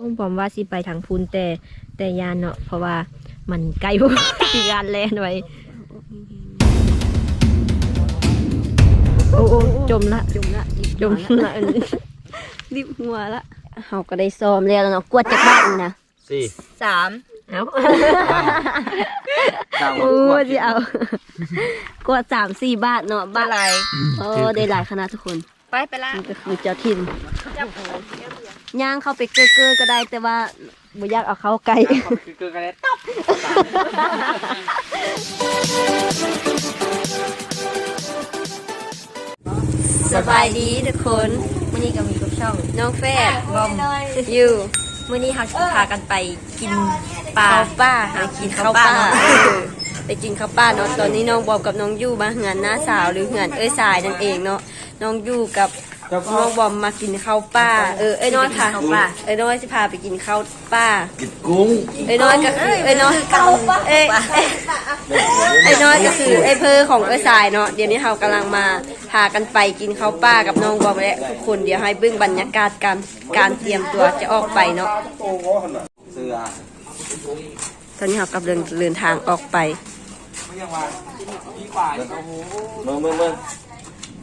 ต้องผมว่าสิไปทางพุนแต่แต่ยานเนาะเพราะว่ามันไกลพวกที่งานแลนไว้โอ้โอ้จมละจมละจมละอันนี้รีบหัวละเฮาก็ได้ซ้อมแล้วเนาะกวดจากบ้านนี่นะสี่สามเอาเก้าโอ้สิเอากวดสามสี่บาทเนาะบ้านอะไรโอ้ได้หลายขนาดทุกคน ไปไปละนี่ก็คือเจ้าถิ่น ย่างเข้าไปเกอเกอก็ได้แต่ว่าบ่อยากเอาเข้าใกล้คือเกินกันแล้วสบายดีทุกคนมื่อนี้ก็มีกับช่องน้องแฟดบอมอยู่มื่อนี้เราพากันไปกินปลาป้าหากินข้าวป้าไปกินข้าวป้าเนาะตอนนี้น้องบอมกับน้องยู่มาเหือนหน้าสาวหรือเหือนเอ้ยสายนั่นเองเนาะน้องยู่กับ น้องบอมมากินข้าวป้า เออเอ้ยน้อยค่ะเอ้ยน้อยจะพาไปกินข้าวป้า กินกุ้งไอ้น้อยก็คือไอ้น้อยเอ้ยไอ้น้อยก็คือไอ้เพอของเอ้ยสายเนาะเดี๋ยวนี้เรากำลังมาพากันไปกินข้าวป้ากับน้องบอมและทุกคนเดี๋ยวให้เบื้องบรรยากาศการการเตรียมตัวจะออกไปเนาะเสือตอนนี้เรากำลังเดินทางออกไป เมืองเมืองเมือง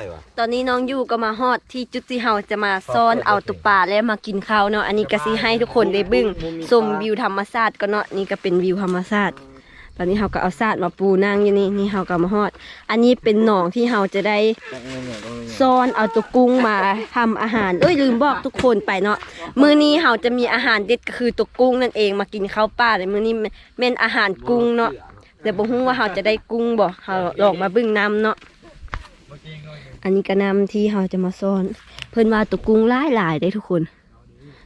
วิ่งกาไฟวะตอนนี้น้องอยู่ก็มาฮอดที่จุดที่เราจะมาซ่อนเอาตุปลาและมากินข้าวเนาะอันนี้ก็สิให้ทุกคนได้เบึ้งชมวิวธรรมชาติก็เนาะนี่ก็เป็นวิวธรรมชาติตอนนี้เราก็เอาซาดมาปูนั่งอยู่นี่นี่เราก็มาฮอด อันนี้เป็นหนองที่เราจะได้จักเงินเนี่ยต้องเงินซ่อนเอาตัวกุ้งมาทำอาหารเอ้ยลืมบอกทุกคนไปเนาะมื้อนี้เราจะมีอาหารเด็ดก็คือตัวกุ้งนั่นเองมากินข้าวป้าในมื้อนี้แม่นอาหารกุ้งเนาะแต่บ่ฮู้ว่าเราจะได้กุ้งบ่เราลองมาเบิ่งน้ำเนาะ อันนี้ก็น้ำที่เราจะมาซ่อน เพิ่นว่าตัวกุ้งหลายหลายๆได้ทุกคน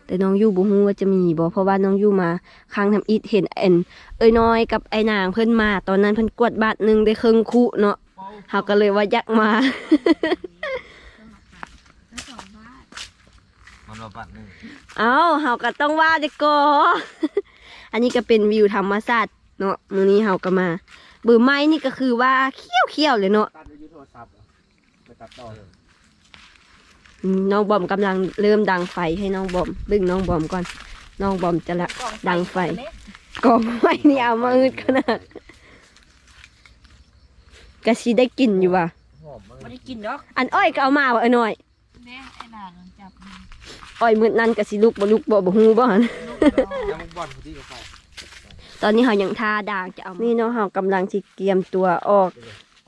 แต่น้องยู่บ่ฮู้ว่าจะมีบ่เพราะว่าน้องยู่มาครั้งทำอิฐเห็นเอ็นเอ้ยน้อยกับไอ้นางเพิ่นมา ตอนนั้นเพิ่นกวดบาทหนึงได้ครึ่งคุเนาะเฮาก็เลยว่าอยากมามันมาปัดหนึ่งเอาเฮาก็ต้องว่าเด็กก็อันนี้ก็เป็นวิวธรรมชาติเนาะมื้อนี้เฮาก็มา บือไม้นี่ก็คือว่าเขี้ยวๆเลยเนาะ ตัดไปยูโทรศัพท์ไปตัดต่อเลยอืมน้องบอมกำลังเริ่มดังไฟให้น้องบอมบึ้งน้องบอมก่อน น้องบอมจะละดังไฟกองไฟนี่เอามาอึดขนาดกะสิได้กลิ่นอยู่ว่ะ หอมมากไม่ได้กินดอกอันอ้อยก็เอามาว่ะเอ้ยน้อย แม่ไอ้นางจับอ้อยมืดนั่นกะสิลุกบ่ลุกบ่บ่ฮู้บ่หั่นยังบอลพอดีกับไฟตอนนี้เขายังท่าด่างจะเอา นี่เนาะเขากำลังที่เตรียมตัวออก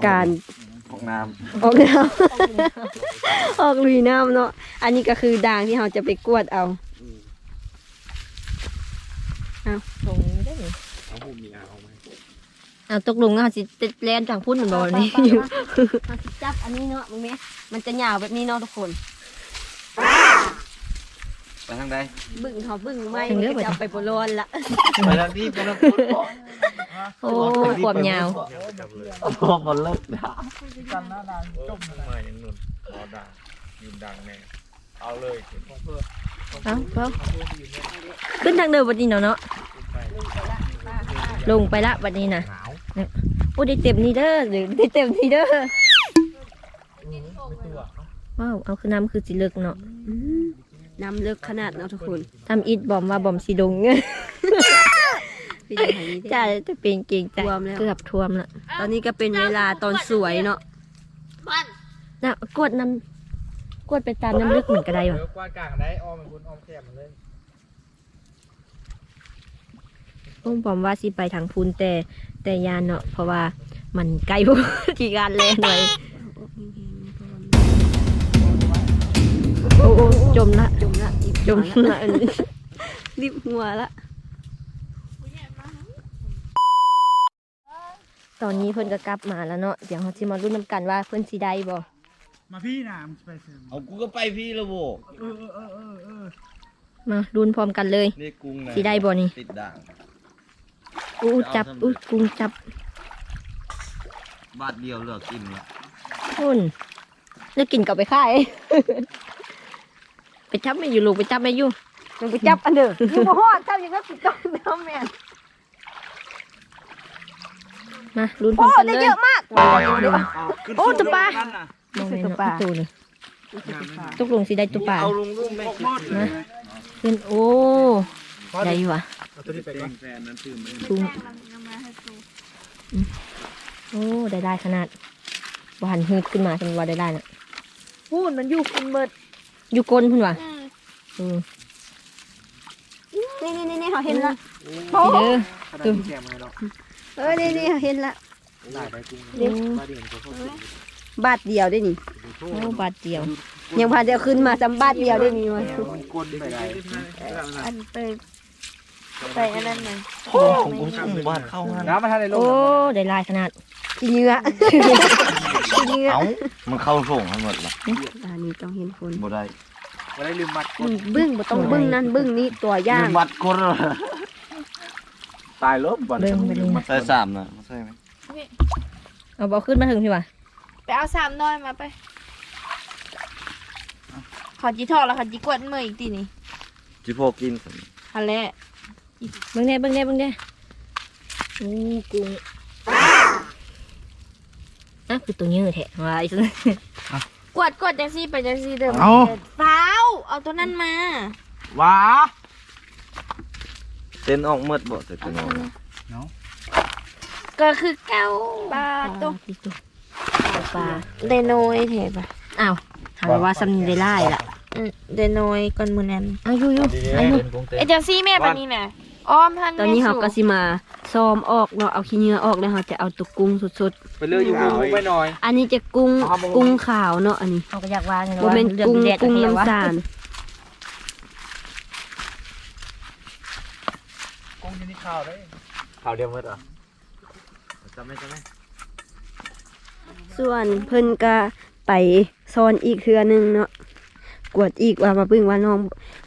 การข องน้ออกน้ำ ออกลุยน้ำเนาะ อันนี้ก็คือด่างที่เขาจะไปกวดเอาตรงได้ไหมำเอาหูมีอาเอาไหมเอาตกลงเอาสิติดแลนจังพุ่นบ่นี่เขาสิจับอันนี้เนาะมึงแม่มันจะยาวแบบนี้เนาะทุกคน ไปทางใดบึ้งเขาบึ้งไม่มันก็จะเอาไปโบรอนละไปทางนี้ไปทางโอ้ความยาวโอ้บอลเลิกนะ กันหน้าด่านจบมาอย่างนุ่นรอดังยืนดังแน่เอาเลยเอาเอาขึ้นทางเดินวันนี้เนาะเนาะลงไปละวันนี้นะโอ้ได้เต็มนี่เด้อหรือได้เต็มนี่เด้อว้าวเอาคือน้ำคือสิเลิกเนาะอืม น้ำเลิกขนาดเนาะทุกคนทำอิดบอมว่าบอมสีดงพี่จะหานี้จ้าได้จะเป็นเก่งใจท่วมแล้วเกือบท่วมละตอนนี้ก็เป็นเวลาตอนสวยเนาะน่ะกดน้ำกดไปตามน้ำลึกเหมือนกระไดวะเดี๋ยวกว้านกลางได้อ้อมเป็นคุณอ้อมแคบมันเลยป้งบอมว่าสิไปทางพุนแต่แต่ยานเนาะเพราะว่ามันไกลพวกที่การแลนไว้ โอ้โอ้จมละจมละจมละอันนี้รีบหัวละ ตอนนี้เพิ่นก็กลับมาแล้วเนาะเดี๋ยวเขาสิมารุ่นน้ำกันว่าเพิ่นสิได้บ่มาพี่นะมันไปเสริมเอากูก็ไปพี่แล้วโว้เออเออเออเออมารุนพร้อมกันเลยนี่กุ้งนะสิได้บ่นี่ติดด่างอู้จับอู้กุ้งจับ บาทเดียวเหลือกินละหุ่นแล้วกินกลับไปค่าย ไปจับไม่อยู่ลูกไปจับไม่อยู่มันไปจับอันเด้ออยู่บ่ฮอดเจ้ายังก็สิต้องเด้อแม่นมารุนพร้อโอ้มกันได้เลยเยอะมาก โอ้ตุ๊ปลานั่นน่ะมองเลยตุ๊เนาะปลา ตัวเลยตกลงสิได้ตุ๊ปลาเอาลงรูปแม่กินนะขึ้นโอ้ได้อยู่ว่ะเอาตัวนี้ไปก่อนแฟนนั้นตื่นมาทุ่งอืมโอ้ได้ได้ขนาดว่าหันฮืดขึ้นมาทำว่าได้ได้น่ะพูดมันอยู่คุณเบิด อยู่ก้นพุ่นว่ะเออนี่นี่นี่เขาเห็นละนี่เด้อ ขนาดที่แกมาแล้วเออนี่นี่เขาเห็นละ หลายใบกุ้งโอ้มาเดียนก็เข้าไปบาทเดียวได้นี่โอ้บาทเดียว ยังพาเดียวขึ้นมาจำบาทเดียวได้นี่วะมันก้นไปได้อันไปไปอันนั้นน่ะของกุ้งกุ้งบ้านเข้ามาน้ำมาทานในโลโอ้กได้ลายขนาดกินเนื้อกิน เนื้อเอ้ามันเข้าส่งทั้งหมดละอันนี้ต้องเห็นคนบ่ได้มาได้ลืมมัดอืมบึ้งบ่ต้องบึ้งนั่นบึ้งนี่ตัวย่างมัดคนละตายล้มบ่อนเบิ่งไปดูนะใส่สามนะใช่ไหมเอาบอขึ้นมาถึงพี่ว่ะไปเอาสามน้อยมาไป ขอจีทอกแล้วขอจีกวดมืออีกทีนี่จิพอกินฮันแหละเบิ่งแน่เบิ่งแน่เบิ่งแน่โอ้กุ้ง อะคือตัวยืดแท้ว่าไอ้สัสกวดกวดจังซี่ไปจังซี่เดิมเอาเฝ้าเอาตัวนั้นมา ว้าเต้นออกเมืดบ่แต่ตัวน้อยก็คือเก้าบาตัวปลาเดโนยเถอะปะอ้าวถามว่าซ้ำนี่ได้ไล่ล่ะเดโนยก่อนมือนั้นอายุยุอายุไอ้จังซี่แม่ปานนี้น่ะ อ้อมท่านตอนนี้เขาก็แม่สู่สิมาซ้อมออกเนาะเอาขี้เหงื่อออกแล้วเขาจะเอาตัวกุ้งสดไปเลือกอยู่กุ้งไปหน่อย ๆ อันนี้จะกุ้งเอามากุ้งขาวเนาะอันนี้เขาก็อยากว่าไงบ่ว่าแม่นเรื่องกุ้งแดดกุ้งเทียวน้ำตาลกุ้งที่นี่ข้าวได้ข้าวเดียวมืดอะจำไม่จำไม่ส่วนเพิ่นก็ไปซ้อนอีกเทื่อหนึงเนาะ กวดอีกว่ามาเบิ่งว่าน้อง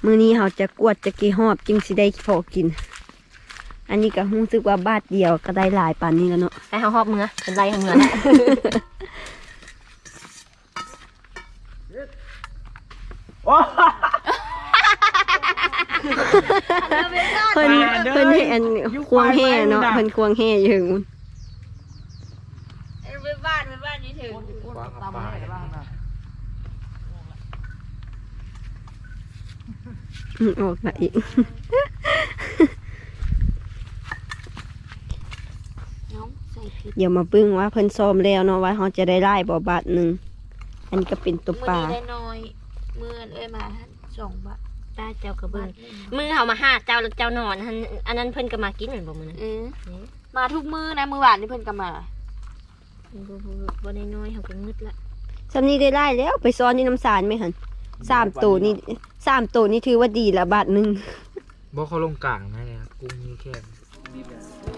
มื้อนี้เขาจะกวดจะกี่หอบจึงสิได้พอกิน อันนี้ก็รู้สึกว่าบาทเดียวก็ได้หลายปานนี้แล้วเนาะแต่เขาหอบมือเป็นไรของเงินเพิ่นเพิ่นให้อันควงแห่เนาะเพิ่นควงแห่อยู่ไปบ้านไปบ้านนี่ถึง ว้ากับปลาบ้างนะอืมออกมาอีกน้องใส่ผิดเดี๋ยวมาเบิ่งว่าเพิ่นซ้อมแล้วเนาะว่าเขาจะได้ไล่บ่บาทหนึงอันนี้ก็เป็นตัวมือปลานี้ได้น้อยมืออันเอ้ยมาฮะสองบาทตาเจ้ากระเบื้บาองทหนึ่งมือเขามาหาเจ้าแล้วเจ้านอนอันอันนั้นเพิ่นก็มากินเหมือนบ่มือนั้นเออมาทุกมือนะมือหวานนี่เพิ่นก็มาบ่บ่บ่ได้น้อยเขาก็งึดละซำนี้ได้ไล่แล้วไปซ้อนที่น้ำสารไหมหั่น สามตัวนี่สามตัวนี่ถือว่าดีละบาทหนึงบอกเขาลงกลางนะเนี่ยกุ้งนี่แค่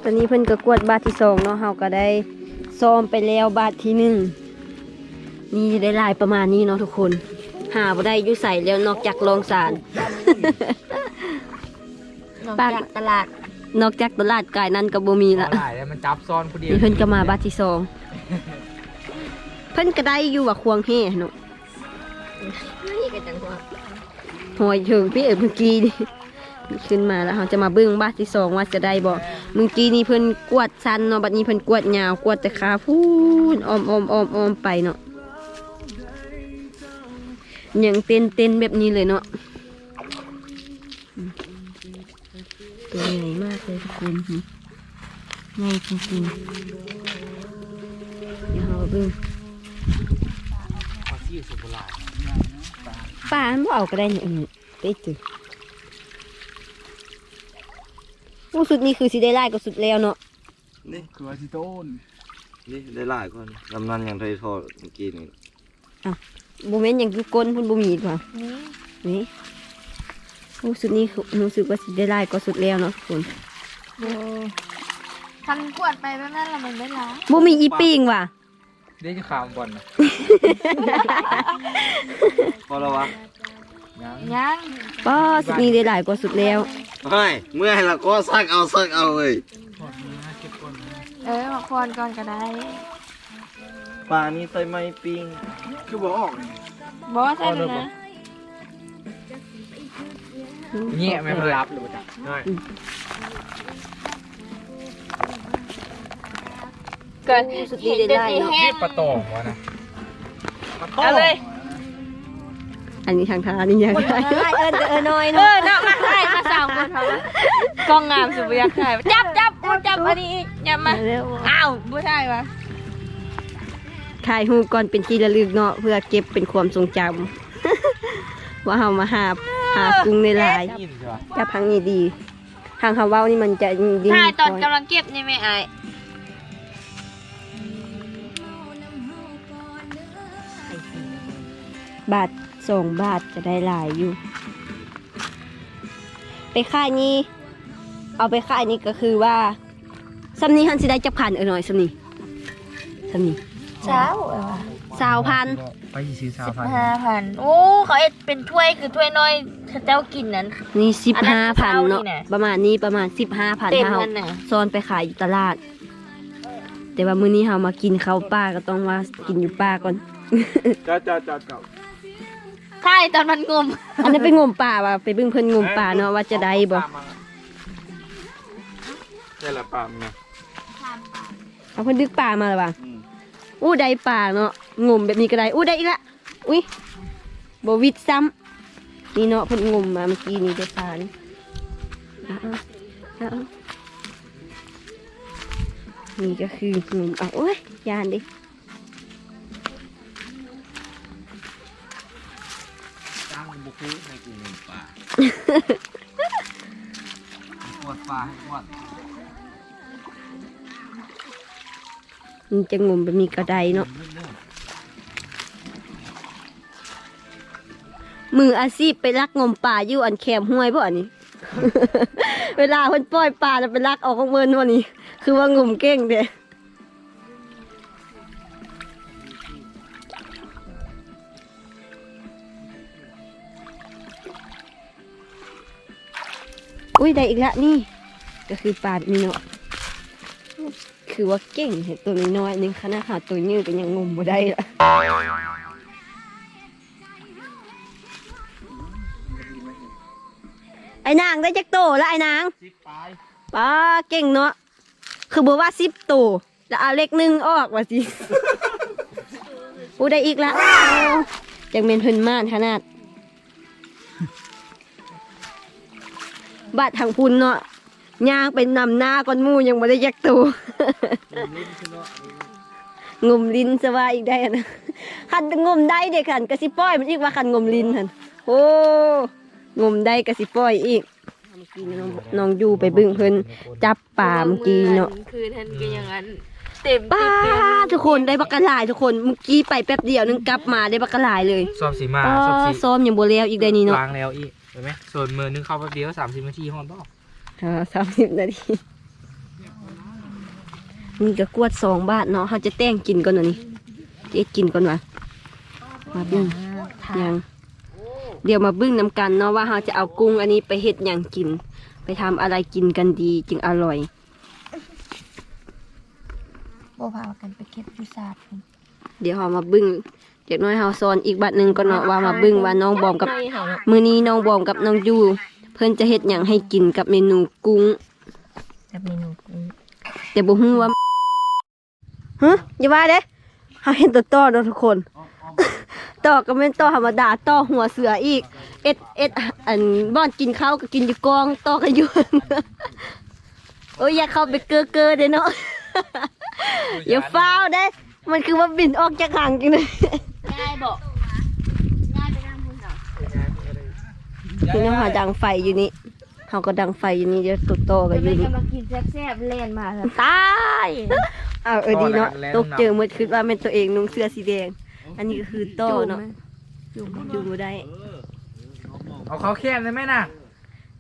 ตอนนี้เพิ่นก็กวดบาทที่สองเนาะเฮาก็ได้ซ้อมไปแล้วบาทที่หนึ่งนี่จะได้ลายประมาณนี้เนาะทุกคน หาบ่ได้อยู่ใส่แล้วนอกจากลองสาร นอกปาก จากตลาดนอกจากตลาดกายนั้นก็บ่มีละ หลายแล้วมันจับซ้อนคนเดียวนี่เพิ่นก็มาบาทที่สองเพิ่นก็ได้อยู่ว่าควงแห่เนาะนี่ก็จังว่า หอยเถิงพี่เอ๋เมื่อกี้นี่ขึ้นมาแล้วเราจะมาเบิ่งบ้าทที่สองว่าจะได้บ่เมื่อกี้นี่เพิ่นกวดสั้นเนาะบัดนี้เพิ่นกวดยาวกวดแต่ขาพูนอ้อมอ้อมอ้อมอ้อมไปเนาะยังเต้นเต้นแบบนี้เลยเนาะตัวใหญ่มากเลยทุกคนใหญ่จริงๆเดี๋ยวเราเบิ่งขอซี่สุโบราณ ปลามันบ่เอาก็ได้เนี่ยอืมไปตึโอ้สุดนี้คือสิได้ไล่ก็สุดแล้วเนาะนี่คือว่าที่ต้นนี่ได้หลายคนกำนันอย่างไทยทอดเมื่อกี้นี่โมเมนต์อย่างยุก้นพุ่นบ่มีอีกว่านี่นี่โอ้สุดนี้คือรู้สึกว่าสิได้ไล่ก็สุดแล้วเนาะทุกคนทันกวดไปแบบนั้นแล้วมันไม่ล้างบ่มีอีปิงว่ะ ได้จะขามบอลนะพอแล้ววะยังยังป้าสุดนี้ได้หลายกว่าสุดแล้วเฮ้ยเมื่อให้ละก็ซักเอาซักเอาเว้ยเออมาคอนก่อนก็ได้ปลานี่ใส่ไม้ปิ้งคือบอกออกบอกว่าใส่เลยนะเงี้ยไม่รับหรือเปล่า ได้เกินสุดนี้ได้ได้เนาะนี่ปลาตองวะนะเอาเลยอันนี้ทางทางนี่ยังได้เอิญเอิญน้อยเอเนาะอน่ามาถ่ายมาสาวคนเขาละกล้องงามสุดอยากถ่ายจับจับกูจับอันนี้อีกอย่ามาแล้วอ้าวไม่ได้วะถ่ายรูปก่อนเป็นที่ระลึกเนาะเพื่อเก็บเป็นความทรงจำ ว่าเฮามาหาหากุ้งในหลายยินใช่ปะจับทางนี้ดี ทางเขาเว้านี่มันจะดีถ่ายตอนกำลังเก็บนี่ไม่อาย บาทสองบาทจะได้หลายอยู่ ไปค่ายนี้ เอาไปค่ายนี้ก็คือว่าสำนีฮันสิได้จับขันเออหน่อยสำนีสำนีเช้าสาวพันไปซื้อซาฟันห้าพันโอ้เขาเอ็ดเป็นถ้วยคือถ้วยน้อยถ้าเจ้ากินนั้นนี่สิบอันนั้ห้านพันเท่านี่เนาะน่ะประมาณนี้ประมาณสิบห้าพันเต็มถ้าเฮามันน่ะซ่อนไปขายอยู่ตลาด แต่ว่ามื้อนี้เฮามากินข้าวป้าก็ต้องว่ากินอยู่ป้าก่อนจ้าจ้าจ้าจ้า ถ่ายตอนมันงม อันนั้นไปงมป่าว่ะไปเบิ่งเพิ่นงมป่าเนาะว่าจะได้บ่นี่แหละปลาเนี่ยเอาเพิ่นดึกป่ามาแล้วว่ะอู้ได้ป่าเนาะงมแบบนี้ก็ได้อู้ได้อีกละอุ้ยบ่วิดซ้ำนี่เนาะเพิ่นงมมาเมื่อกี้นี้ได้ป่านี่เอาเอาเอานี่ก็คืองมเอาโอ้ยยานดิ จ้างบุคือให้กูเงินปลาขวดปลาให้ขวดมันจะงมแบบนี้ก็ไดเนาะมืออาชีพไปลักงมป่าอยู่อันแคมห้วยบ่อันนี้ เวลาเพิ่นปล่อยปลาแล้วไปลักออกของเมินวันนี้ คือว่างมเก่งเด้ อุ้ยได้อีกละนี่ ก็คือปลาแบบนี้เนาะคือว่าเก่งเห็นตัวน้อยๆหนึงขนาดหาตัวยืดก็ยังงมบ่ได้ละไอ้นางได้จักโตแล้วไอ้นางปลายป้าเก่งเนาะคือบอกว่าสิบโตแล้วเอาเล็กหนึ่งออกว่าสิอู้ได้อีกละจังเป็นเพิ่นม่านขนาด บาดทางพุนเนาะย่างเป็นนำหน้าก้อนหมูยังไม่ได้ยักตัวงมลิ้นสว่าอีกได้อะนะคันงมได้เด็กขันกระสิป้อยมันอีกว่าคันงมลิ้นหันโอ้งมได้กระสิป้อยอีกเมื่อกี้น้องน้องอยู่ไปเบึ้งเพิ่นจับปลาเมื่อกี้เนาะคืนทันก็อย่างนั้นเต็มป้าทุกคนได้บักกะหลายทุกคนเมื่อกี้ไปแป๊บเดียวนึงกลับมาได้บักกะหลายเลยซอบสีมาป้าซอบสีซ้อมอย่างโบแล้วอีกได้นี่เนาะวางแล้วอีกเห็นไหมส่วนมือนึงเข้าแป๊บเดียวสามสิบนาทีฮอนบ่สามสิบนาทีนี่ก็กวดสองบาทเนาะเขาจะแต่งกินก่อนเนาะนี่เจ๊กินก่อนวะมาบึ้งยังเดี๋ยวมาบึ้งน้ำกันเนาะว่าเราจะเอากุ้งอันนี้ไปเฮ็ดหยังกิน ไปทำอะไรกินกันดีจึงอร่อยโบพากันไปเก็บพิซซ่าเดี๋ยวเรามาบึ้ง เดี๋ยวน้อยเฮาซอนอีกบัดหนึ่งก็เนาะว่ามาบึ้งว่าน้องบอมกับมื้อนี้น้องบอมกับน้องยูเพิ่นจะเฮ็ดหยังให้กินกับเมนูกุ้งจะเมนูกุ้งแต่บ่ฮู้ว่าฮะอย่าว่าเด้เฮาเห็นตัวต่อเนาะทุกคนต่อก็แม่นต่อธรรมดาต่อหัวเสืออีก เอ็ดเอ็ดอันบ่อนกินข้าวก็กินอยู่กองต่อกันอยู่โอ้ยอย่าเข้าไปเก้อเก้อเด้เนาะอย่าฟ้าวเด้ มันคือว่าบินออกจากหางจริงเลยง่ายบอกง่ายไปนั่งพูดเหรอนี่น้องหาดังไฟอยู่นี่เฮาก็ดังไฟอยู่นี่เดี๋ยวตัวโตก็อยู่นี่กำลังกินแซ่บๆเล่นมาแล้วตายอ้าวเออดีเนาะตกเจอมืดคิดว่าเป็นตัวเองนุ่งเสื้อสีแดง อันนี้ก็คือโต้เนาะอยู่บ่ได้เอาเขาแค้มได้ไหมน่ะ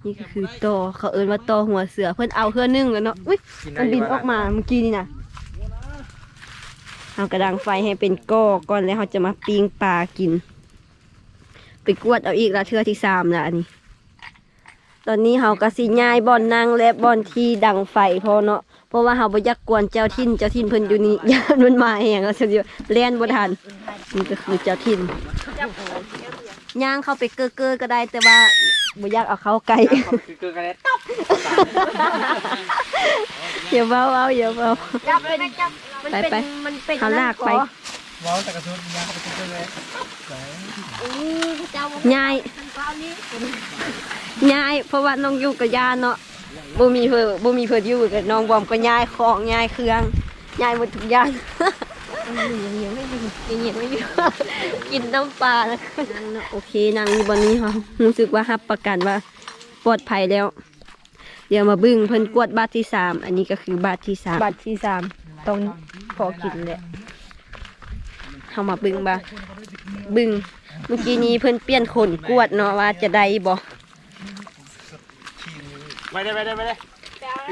นี่ก็คือโตเขาเอิ้นว่าโตหัวเสือเพิ่นเอาเพื่อนึ่งแล้วเนาะอุ้ยกินมันได้บินยู่ออกมาเมื่อกี้นี่นะ เอากระดังไฟให้เป็นก้อก่อนแล้วเราจะมาปิ้งปลากินกกวดเอาอีกละเทือที่สามละอันนี้ ตอนนี้เฮาก็สิย้ายบอนนางและบอนที่ดังไฟพอเนาะเพราะว่าเฮาบ่อยากกวนเจ้าถิ่นเจ้าถิ่นเพิ่นอยู่นี่ย่านมันมาแหงก็สิเล่นบ่ทันนี่ก็คือเจ้าถิ่นย่างเข้าไปเก้อๆก็ได้แต่ว่า บ่อยากเอาเข้าใกล้คือเกินกันแล้วอย่าเบาเอาอย่าเบาจับไปนะจับมันไปเป็นไปมันเป็นเอาลากไปว้าวแต่กระสุนยางเข้าไปเกินเลยอู้เจ้าย้ายเปล่านี้ย้ายเพราะว่าน้องอยู่กับย่าเนาะบ่มีเพิ่นบ่มีเพิ่นอยู่กับน้องบอมก็ย้ายของย้ายเครื่องย้ายหมดทุกอย่าง ยังยังไม่ดียังยังไม่ดีกินน้ำปลาแล้วนั่งเนาะโอเคนางอยู่บนนี้ค่ะรู้สึกว่ารับประกันว่าปลอดภัยแล้ว เดี๋ยวมาบึ้งเพิ่นกวดบาทที่สามอันนี้ก็คือบาทที่สามบาทที่สามต้องพอกินแหละเข้ามาบึ้งบาบึ้งเมื่อกี้นี้เพิ่นเปลี่ยนขนกวดเนาะว่าจะได้บ่ไปได้ไปได้ไปได้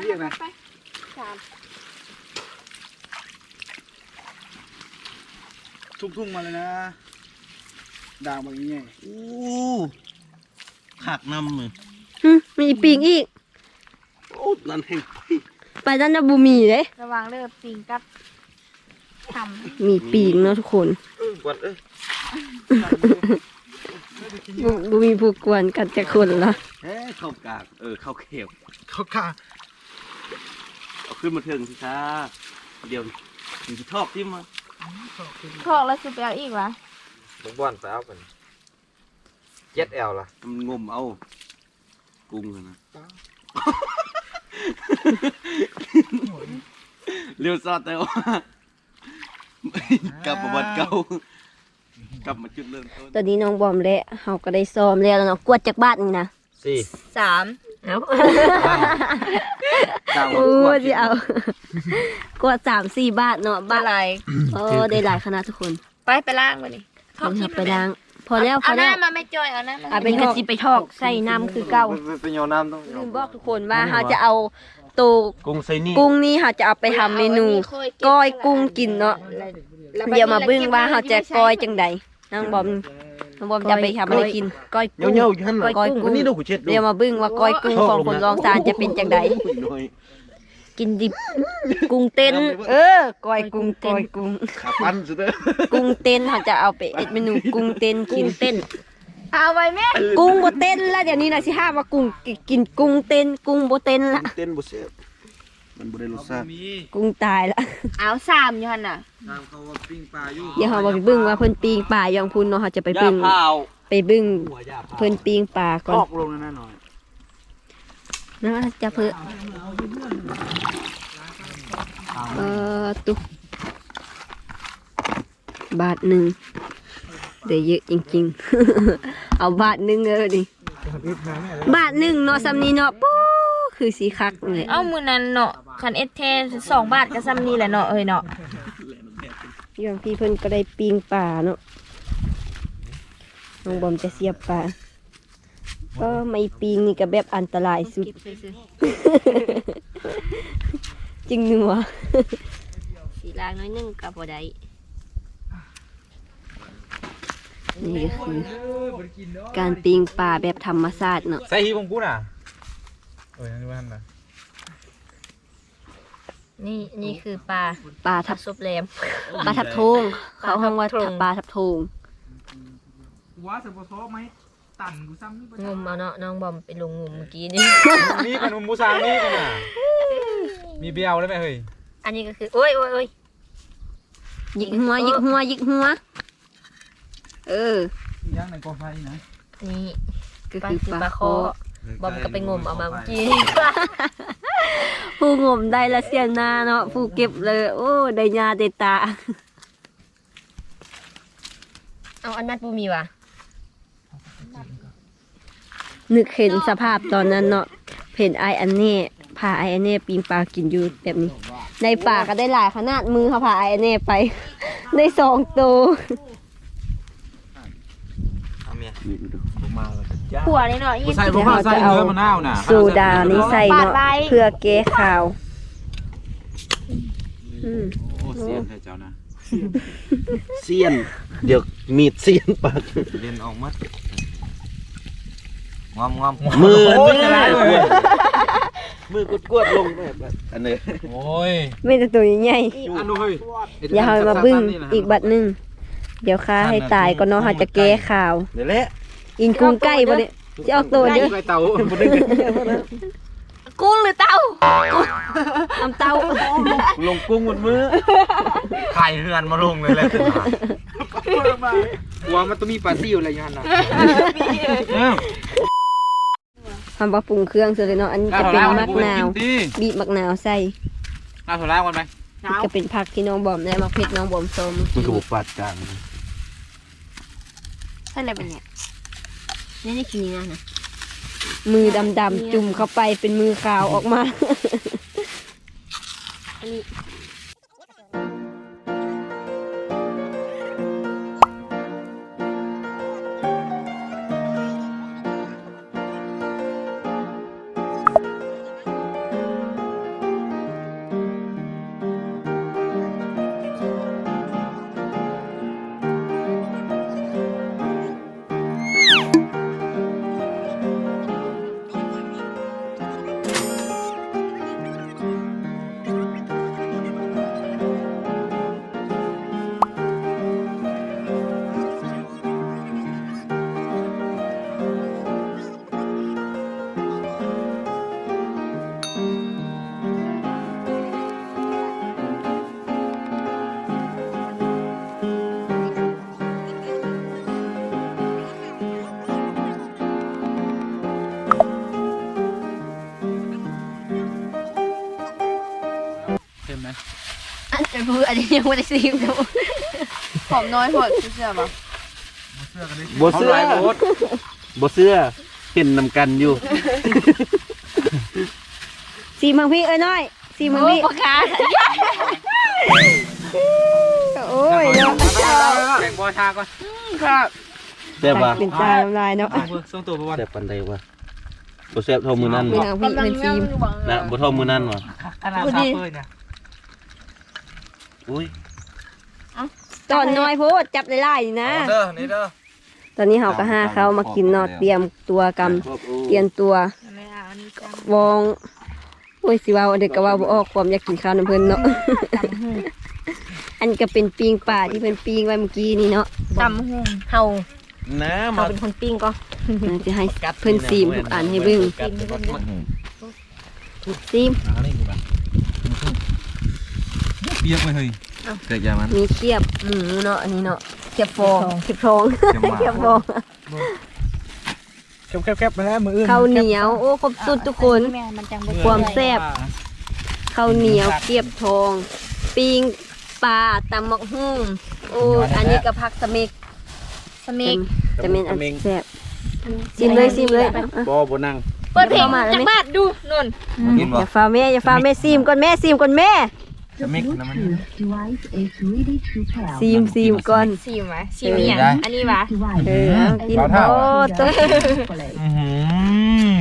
เรียกนะสาม ทุ่งๆมาเลยนะด่างแบบนี้ไงอู้ขักน้ำมือหึมีปิงอีก โอ้นั่นแห้งไปไปด้านน่ะบ่มีเด้ระวังเด้อปิงกับทมีปีกเนาะทุกคนเออกวดเอ้ยบ่บ่มีผู้กวนกันแต่คนละเอ้ยเข้ากากเออเข้าเข็บเขาฆ่าเอาขึ้นมาเถิงสิคะเดี๋ยวถึงจะชอบที่มาำ ทอกแล้วสุดไปเอาอีกวะลูกบ้านไปเอากันเจ็ดแอลล่ะมันงมเอากุ้งนะเร็วซอดแต่ว่ากลับมาบัดเก่ากลับมาจุดเริ่มต้นตอนนี้น้องบอมและเฮาก็ได้ซ้อมแล้วเนาะกวดจากบ้านนี่นะสี่สาม เอาจ้างโอ้มากวดสิเอากวดสามสี่บาทเนาะบาทอะไรโอ้ได้หลายขนาดทุกคนไปไปล่างมาดิทอกเดี๋ยวที่เราไปล้าง พอแล้วพเอาอหแล้น้าวมาไม่จอยเอาหน้ามาอะเป็นกะสิไปทอกใส่น้ำคือเก่าไปโยนน้ำต้องลืมบอกทุกคนว่าเฮาจะเอาตัวกุ้งไซนี่กุ้งนี้เฮาจะเอาไปทำเมนู ก้อยกุ้งกินเนาะเดี๋ยวมาเบิ่งว่าเฮาจะก้อยจังใดน้องบอมน้อง บอมจะไปทำอะไรกินก้อยกุ้งเงี้ยวๆอยู่หันก้อยกุ้งนี่ดูกูเช็ดดูเดี๋ยวมาเบิ่งว่าก้อยกุ้งของคนรองซานจะเป็นจังใดหน่อยกินดิบกุ้งเต้น เออก้อยกุ้งเต้นกุ้งขาปั้นสุดเลยกุ้งเต้นเขาจะเอาไปเอ็ดเมนูกุ้งเต้นกินเต้น เอาไว้แม่กุ้งบ่เต้นแล้วเดี๋ยวนี้นะสิห้ามว่ากุ้งกินกุ้งเต้น กุ้งบ่เต้นละเต้นบุเซ่บ มันบุได้รสชาติกุ้งตายละ เอาสามอยู่หั่นน่ะทางเขาว่าปิ้งปลาอยู่เดี๋ยวเราไปเบิ่งว่าเพิ่นปีงป่าอยางพุ่นเนาะเขาจะไปย่าเบิ่งพาวไปเบิ่งเพิ่นปีงป่าก่อทอนกลงนั่นหน่อยนะจะเพิ่นเออตุ๊บาทหนึ่งเดี๋ยวเยอะจริงๆ เอาบาทหนึ่งเลยดิบาทหนึ่งเนาะซำนี้เนาะปู๊คือสีคักเลยเอามือนั้นเนาะ คันเอสเทสองบาทก็ซ้ำนี่แหละเนาะเอ้ยเนาะอย่างพี่เพิ่นก็ได้ปีงป่าเนาะน้องบอมจะเสียบป่าก็ไม่ปีงนี่ก็แบบอันตรายสุด จริงหนัวสีลางน้อยหนึงกับบ่ได้นี่ก็คือการปีงป่าแบบธรรมชาติเนาะใส่ฮีบงปุ้นอะเอ้ยนั่นว่าหันนะ นี่นี่คือปลาปลาทับซุปแรม ปลาทับทงเขาห้องว่าปลาทับทงปลาทับทงว่าสปอร์ตไหมตันกูซ้ำนี่งมเอาเนาะน้องบอมไปลงงมเมื่อกี้นี่ นี่กันมุมบูซานี่กันอะมีเบี้ยวได้ไหมเฮ้ยอันนี้ก็คือ โอ้ยโอ้ยโอ้ยยิกหัวยิกหัวยิกหัว เออย่างในกองไฟนะนี่ก็ปลาคือคือปปลาลาคคอ อบอมก็ไปงมเอามาเมื่อกี้ ผู้งมได้ละเสียหน้าเนาะผู้เก็บเลย โอ้ ได้ยาได้ตา เอาอันนัดปูมีว่ะนึกเห็นสภาพตอนนั้นเนาะเห็นไออันเน่พาไออันเน่ปีนปลากินอยู่แบบนี้ ในป่าก็ได้หลายขนาดมือเขาพาไออันเน่ไป ได้สองตัว เอาเมียผมมาเลยจ้าขัวนี่เนาะใส่ผมว่าใส่เนื้อมะนาวน่ะโซดานี่ใส่เนาะเพื่อแก้ขาวอืมโอ้เสียนให้เจ้านะเซียน เดี๋ยวมีดเซียนปากเรียนออกมัดงอมงอมมือโอ้ยมืจะได้เลยมือกดกวดลงแบบอันนี้โอ้ยไม่แต่ตัวใหญ่อันนู้นเฮ้ยๆอย่าเอามาบึ้งอีกบัดหนึงเดี๋ยวค้าให้ตายก็น้องเขาจะแก้ข่าวนี่แหละ อินกุ้งใกล้บ่เนี่ยจะออกตัวเด้อไก่เต่ากุ้งหรือเต่าน้ำเต้าลงกุ้งบนมือไข่เฮือนมาลงเลยแหละหัวมันต้องมีปลาซิวอะไรอย่างนั้นนะทำบะปรุงเครื่องเสร็จเลยเนาะอันนี้จะเป็นมะนาวดีบีบมะนาวใส่น่าสนใจวันไหมนี่ก็เป็นผักที่น้องบอมได้มาเผ็ดน้องบอมส้มมันก็บปาดกลางใช่อะไรเป็นเนี่ย นี่นี่คือยังไงนะมือดำๆจุ่มเข้าไปเป็นมือขาวออกมาเต็ อันจะพูดอันนี้ยังไม่ได้ซีมดูหอมน้อยหดเชื่อป่ะบเสื้อเขาลายโบ๊ทบเสื้อเห็นนำกันอยู่ สีมังพี่เอ้ยน้อยสีมังโอ้พี่ปากกาโอ้ยเนาะแบ่งบอชาก่อนครับแซ่บว่ะเป็นตาน้ำลายเนาะเอาเบอร์ส่งตัวไปวันแซ่บปันใดวะบ่แซ่บเท่ามือนั่นพี่วะนางพี่เป็นซีมนะบ่เท่ามือนั่นวะขนาดซาเปอร์เนี่ย อุ้ยตอนน้อยโพดจับได้ไล่นี่นะเด้อนี่เด้อตอนนี้เขาก็ห้าเขามากินเนอดเตรียมตัวกำเตรียมตัวไม่เอาอันนี้จังวองโอ้ยสิว่าเด็กก็ว่าบ่ออกความอยากกินข้าวน้ำเพิ่นเนาะอันก็เป็นปิงป่าที่เป็นปิงไว้เมื่อกี้นี่เนาะตำหุ่งเฮาน้ำเฮาเป็นคนปิ้งก็น่าจะให้เพิ่นซีมทุกอันให้เบิ่งซีมเปียกไปเฮ้ยเกิดยามันมีเคียบหมูเนาะอันนี้เนาะเคียบฟองเคียบทองเคียบฟองแคบแคบแคบไปแล้วมืออื่นข้าวเหนียวโอ้ครบสุดทุกคนแม่มันจังความแซ่บข้าวเหนียวเคียบทองปิงปลาตำมักหุ่งโอ้อันนี้ก็ผักสะเมิกสมิกจะเป็นอันแซ่บซิมเลยซิมเลยอะบ่บ่นั่งเปิดเพลงเข้ามาแล้วจากนี่บ้านดูนนกินอบ่ย่าฟ้าแม่อย่าฟ้าแม่ซิมก่อนแม่ซิมก่อนแม่ จะมิกนะมันซิมซิมก่อน ซีมไหมซีมเนี่ยอันนี้วะเออเอากินโอ้ตัว อื้อหือ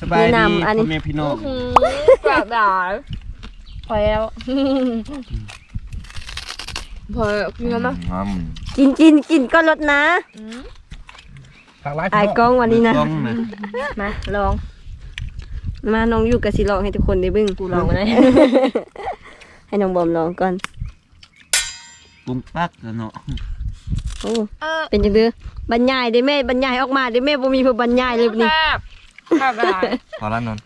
สบายแนะดีนำอันนี้ พ่อแม่พี่น้องหืมแบบดาพอแล้วพอกินแล้วมั้ยงอมกินกินกินก็ลดนะทางไลฟ์ไอ้กล้องวันนี้นะ กล้องนะมาลอง มาน้องอยู่กับสิลองให้ทุกคนได้เบึ้งกูลองนะ ให้น้องบอมลองก่อนปรุงปักแล้วเนาะโอ้เออเป็นจังเด้อบรรยายได้แม่บรรยายออกมาได้แม่บ่มีเพื่อบรรยายเลยนี่ครับครับได้พอแล้วนนท์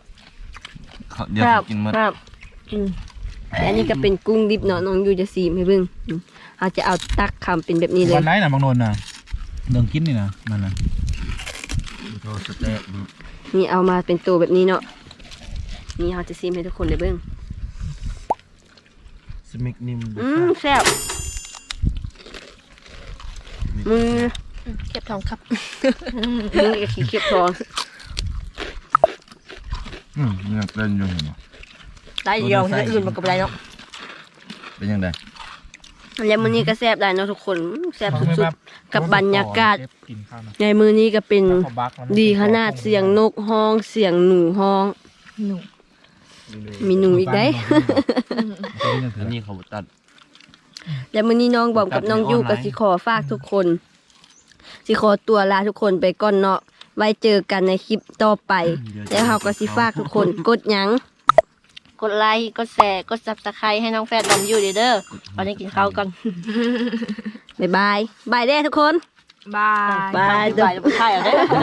เขาเดี๋ยวครับกินหมดครับอืมแต่อันนี้ก็เป็นกุ้งดิบเนาะน้องอยู่จะซีมให้เบิ่งอืมเขาจะเอาตักคำเป็นแบบนี้เลยวันไหนน่ะบางนนท์น่ะเดินกินนี่นะมันน่ะโทรสเต็กนี่เอามาเป็นตัวแบบนี้เนาะนี่เขาจะซีมให้ทุกคนได้เบิ่ง สมิกนิ่มอืมแซ่บมือเก็บทองครับมือกับขี้เข็บทองอืมยังเล่นอยู่เห็นบ่ได้เดียวเอื่นมันก็บ่ได้เนาะเป็นยังไงแล้วมื้อนี้ก็แซ่บได้เนาะทุกคนอืมแซ่บสุดๆกับบรรยากาศกินข้าวนะในมื้อนี้ก็เป็นข้าวบักแล้วมันดีขนาดเสียงนกฮ้องเสียงหนูฮ้องหนู มีหนูอีกได้ อันนี้เขาตัด แล้วมื้อนี้น้องบอมกับน้องยูก็สิขอฝากทุกคนสิขอตัวลาทุกคนไปก่อนเนาะไว้เจอกันในคลิปต่อไป แล้วเราก็สิฝากทุกคนกดหยังกดไลค์กดแชร์กด Subscribe ให้น้องแฟดลอมอยู่เด้อวันนี้กินข้าวก่อนบ๊ายบายบายเด้อทุกคนบายบายบายจะไปถ่ายเอาได้อ